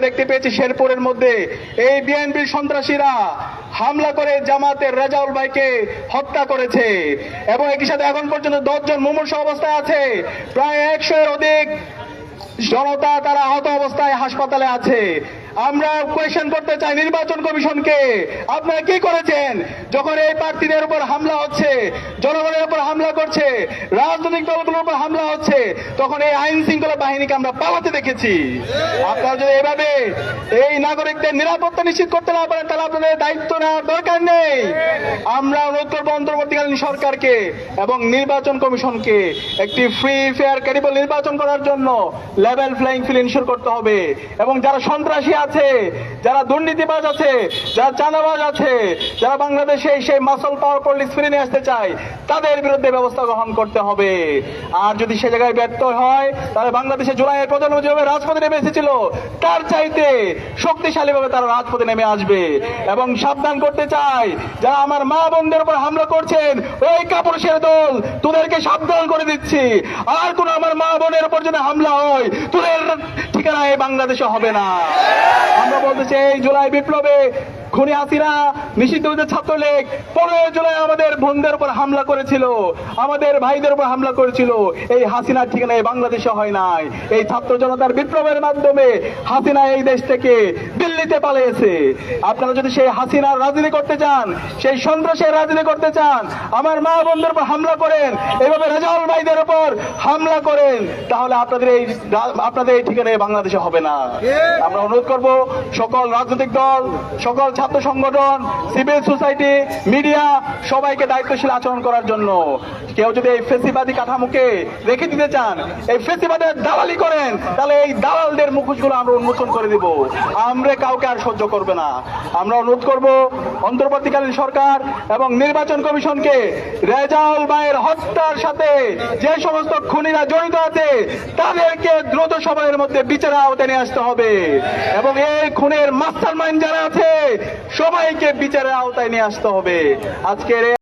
দেখতে পেয়েছি শেরপুরের মধ্যে। এই বিএনপি সন্ত্রাসীরা হামলা করে জামাতের রাজাউল ভাইকে হত্যা করেছে। এবং একই সাথে এখন পর্যন্ত দশজন মুমূর্ষ অবস্থায় আছে। প্রায় একশো এর অধিক জনতা তারা আহত অবস্থায় হাসপাতালে আছে। আমরা কোয়েশ্চেন করতে চাই নির্বাচন কমিশনকে। আপনারা কি করেছেন? যখন এই প্রার্থীদের উপর হামলা হচ্ছে, জনগণের উপর হামলা করছে, রাজনৈতিক দলগুলোর উপর হামলা হচ্ছে, তখন এই আইন শৃঙ্খলা বাহিনীকে আমরা পালাতে দেখেছি। আপনারা যদি এভাবে এই নাগরিকদের নিরাপত্তা নিশ্চিত করতে না পারেন, তাহলে আপনাদের দায়িত্ব নেওয়ার দরকার নেই। আমরা অনুরোধ করব অন্তর্বর্তীকালীন সরকারকে এবং নির্বাচন কমিশনকে একটি ফ্রি ফেয়ার ক্যারিবল নির্বাচন করার জন্য লেভেল ফ্লাইং ফিল ইনশিওর করতে হবে। এবং যারা সন্ত্রাসী আছে, যারা দুর্নীতিবাজ আছে, যারা চাঁদাবাজ আছে, যারা বাংলাদেশে সেই মাসল পাওয়ার পলিটিক্স ফিরে নিয়ে আসতে চায়, তাদের বিরুদ্ধে ব্যবস্থা গ্রহণ করতে হবে। আর যদি সে জায়গায় ব্যর্থ হয়, তাহলে বাংলাদেশে জুলাইয়ের প্রজন্ম যেভাবে রাজপথে নেমে এসেছিল। তার চাইতে শক্তিশালীভাবে তারা রাজপথে নেমে আসবে। এবং সাবধান করতে চাই যারা আমার মা বোনদের উপর হামলা করছেন ওই কাপুরুষের দল, তোদেরকে সাবধান করে দিচ্ছি। আর কোন আমার মা বোনের উপর যেন হামলা হয়, তোদের ঠিকানায় বাংলাদেশে হবে না। আমরা বলতেছি, এই জুলাই বিপ্লবে খুনি হাসিনা নিষিদ্ধ ছাত্রলীগ। পনেরো জুলাই আমাদের বোনদের উপর হামলা করেছিল। আমাদের ভাইদের উপর হামলা করেছিল। এই হাসিনার ঠিকানা এই বাংলাদেশে হয় নাই। এই ছাত্র জনতার বিপ্লবের মাধ্যমে হাসিনা এই দেশ থেকে দিল্লিতে পালিয়েছে। আপনারা যদি সেই হাসিনার রাজনীতি করতে চান, সেই সন্ত্রাসের রাজনীতি করতে চান, আমার মা বোনদের উপর হামলা করেন, এভাবে রেজাউল ভাইদের উপর হামলা করেন, তাহলে আপনাদের এই আপনাদের এই ঠিকানায় বাংলাদেশে হবে না। আমরা অনুরোধ করব, সকল রাজনৈতিক দল, সকল ছাত্র সংগঠন সিভিল সোসাইটি, মিডিয়া, সবাইকে দায়িত্বশীল আচরণ করার জন্য। কেউ যদি এই ফেসিবাদী কাঠামোকে রেখে দিতে চান, এই ফেসিবাদের দালালি করেন, তাহলে এই দালালদের মুখোশগুলো আমরা উন্মোচন করে দিব। আমরা কাউকে আর সহ্য করবে না। আমরা অনুরোধ করব, অন্তর্বর্তীকালীন সরকার এবং নির্বাচন কমিশনকে রেজাউল ভাইয়ের হত্যার সাথে যে সমস্ত খুনিরা জড়িত আছে, তাদেরকে দ্রুত সময়ের মধ্যে বিচারের আওতায় নিয়ে আসতে হবে। এবং এই খুনের মাস্টার মাইন্ড যারা আছে সবাইকে বিচারের আওতায় নিয়ে আসতে হবে। আজকের